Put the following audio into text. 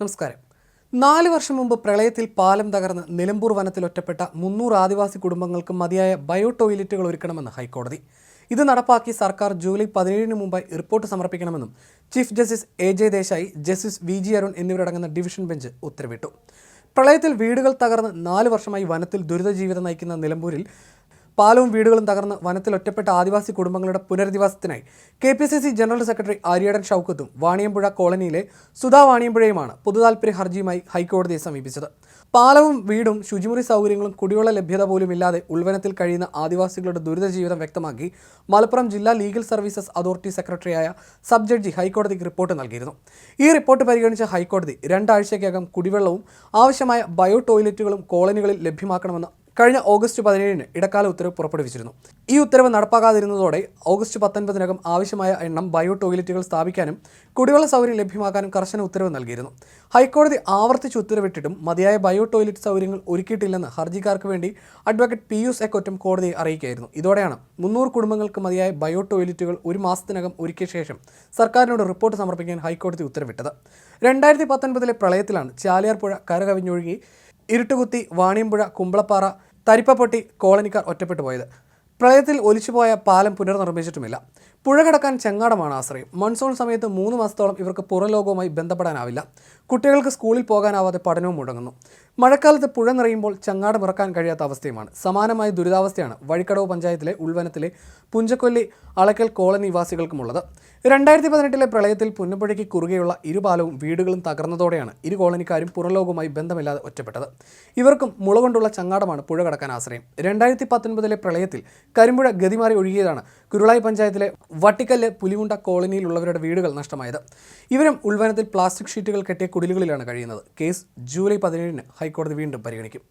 നമസ്കാരം. നാല് വർഷം മുമ്പ് പ്രളയത്തിൽ പാലം തകർന്ന് നിലമ്പൂർ വനത്തിൽ ഒറ്റപ്പെട്ട മുന്നൂറ് ആദിവാസി കുടുംബങ്ങൾക്ക് മതിയായ ബയോ ടോയ്ലറ്റുകൾ ഒരുക്കണമെന്ന് ഹൈക്കോടതി. ഇത് നടപ്പാക്കി സർക്കാർ ജൂലൈ പതിനേഴിന് മുമ്പായി report സമർപ്പിക്കണമെന്നും chief justice A J Desai justice V G Arun എന്നിവരടങ്ങുന്ന ഡിവിഷൻ ബെഞ്ച് ഉത്തരവിട്ടു. പ്രളയത്തിൽ വീടുകൾ തകർന്ന് നാല് വർഷമായി വനത്തിൽ ദുരിത ജീവിതം നയിക്കുന്ന നിലമ്പൂരിൽ പാലവും വീടുകളും തകർന്ന് വനത്തിൽ ഒറ്റപ്പെട്ട ആദിവാസി കുടുംബങ്ങളുടെ പുനരധിവാസത്തിനായി K P C C general secretary Aryadan ഷൗക്കത്തും Vaniyampuzha കോളനിയിലെ സുധാ വാണിയമ്പുഴയുമാണ് പൊതുതാൽപര്യ ഹർജിയുമായി ഹൈക്കോടതിയെ സമീപിച്ചത്. പാലവും വീടും ശുചിമുറി സൗകര്യങ്ങളും കുടിവെള്ള ലഭ്യത പോലും ഇല്ലാതെ ഉൾവനത്തിൽ കഴിയുന്ന ആദിവാസികളുടെ ദുരിത ജീവിതം വ്യക്തമാക്കി മലപ്പുറം ജില്ലാ ലീഗൽ സർവീസസ് അതോറിറ്റി സെക്രട്ടറിയായ സബ് ജഡ്ജി ഹൈക്കോടതിക്ക് റിപ്പോർട്ട് നൽകിയിരുന്നു. ഈ റിപ്പോർട്ട് പരിഗണിച്ച ഹൈക്കോടതി രണ്ടാഴ്ചയ്ക്കകം കുടിവെള്ളവും ആവശ്യമായ ബയോ ടോയ്ലറ്റുകളും കോളനികളിൽ ലഭ്യമാക്കണമെന്ന് കഴിഞ്ഞ ഓഗസ്റ്റ് പതിനേഴിന് ഇടക്കാല ഉത്തരവ് പുറപ്പെടുവിച്ചിരുന്നു. ഈ ഉത്തരവ് നടപ്പാക്കാതിരുന്നതോടെ ഓഗസ്റ്റ് പത്തൊൻപതിനകം ആവശ്യമായ എണ്ണം ബയോ ടോയ്ലറ്റുകൾ സ്ഥാപിക്കാനും കുടിവെള്ള സൗകര്യം ലഭ്യമാക്കാനും കർശന ഉത്തരവ് നൽകിയിരുന്നു. ഹൈക്കോടതി ആവർത്തിച്ച് ഉത്തരവിട്ടിട്ടും മതിയായ ബയോ ടോയ്ലറ്റ് സൗകര്യങ്ങൾ ഒരുക്കിയിട്ടില്ലെന്ന് ഹർജിക്കാർക്ക് വേണ്ടി അഡ്വക്കേറ്റ് പിയൂസ് എക്കൊറ്റം കോടതിയെ അറിയിക്കുകയായിരുന്നു. ഇതോടെയാണ് മുന്നൂറ് കുടുംബങ്ങൾക്ക് മതിയായ ബയോ ടോയ്ലറ്റുകൾ ഒരു മാസത്തിനകം ഒരുക്കിയ ശേഷം സർക്കാരിനോട് റിപ്പോർട്ട് സമർപ്പിക്കാൻ ഹൈക്കോടതി ഉത്തരവിട്ടത്. രണ്ടായിരത്തി പത്തൊൻപതിലെ പ്രളയത്തിലാണ് ചാലിയാർ പുഴ കരകവിഞ്ഞൊഴുകി ഇരുട്ടുകുത്തി വാണിയമ്പുഴ കുമ്പളപ്പാറ തരിപ്പപ്പൊട്ടി കോളനിക്കാർ ഒറ്റപ്പെട്ടു പോയത്. പ്രളയത്തിൽ ഒലിച്ചുപോയ പാലം പുനർനിർമ്മിച്ചിട്ടുമില്ല. പുഴ കടക്കാൻ ചെങ്ങാടമാണ് ആശ്രയം. മൺസൂൺ സമയത്ത് മൂന്ന് മാസത്തോളം ഇവർക്ക് പുറലോകവുമായി ബന്ധപ്പെടാനാവില്ല. കുട്ടികൾക്ക് സ്കൂളിൽ പോകാനാവാതെ പഠനവും മുടങ്ങുന്നു. മഴക്കാലത്ത് പുഴ നിറയുമ്പോൾ ചങ്ങാടം ഇറക്കാൻ കഴിയാത്ത അവസ്ഥയുമാണ്. സമാനമായ ദുരിതാവസ്ഥയാണ് വഴിക്കടവ് പഞ്ചായത്തിലെ ഉൾവനത്തിലെ പുഞ്ചക്കൊല്ലി അളക്കൽ കോളനി നിവാസികൾക്കുമുള്ളത് രണ്ടായിരത്തി പതിനെട്ടിലെ പ്രളയത്തിൽ പുന്നപ്പുഴയ്ക്ക് കുറുകെയുള്ള ഇരുപാലവും വീടുകളും തകർന്നതോടെയാണ് ഇരു കോളനിക്കാരും പുറലോകവുമായി ബന്ധമില്ലാതെ ഒറ്റപ്പെട്ടത്. ഇവർക്കും മുള കൊണ്ടുള്ള ചങ്ങാടമാണ് പുഴ കടക്കാൻ ആശ്രയം. രണ്ടായിരത്തി പത്തൊൻപതിലെ പ്രളയത്തിൽ കരിമ്പുഴ ഗതിമാറി ഒഴുകിയതാണ് കുരുളായി പഞ്ചായത്തിലെ വട്ടിക്കല്ല് പുലിമുണ്ട കോളനിയിലുള്ളവരുടെ വീടുകൾ നഷ്ടമായത്. ഇവരും ഉൾവനത്തിൽ പ്ലാസ്റ്റിക് ഷീറ്റുകൾ കെട്ടിയ കുടിലുകളിലാണ് കഴിയുന്നത്. കേസ് ജൂലൈ പതിനേഴിന് ഹൈക്കോടതി വീണ്ടും പരിഗണിക്കും.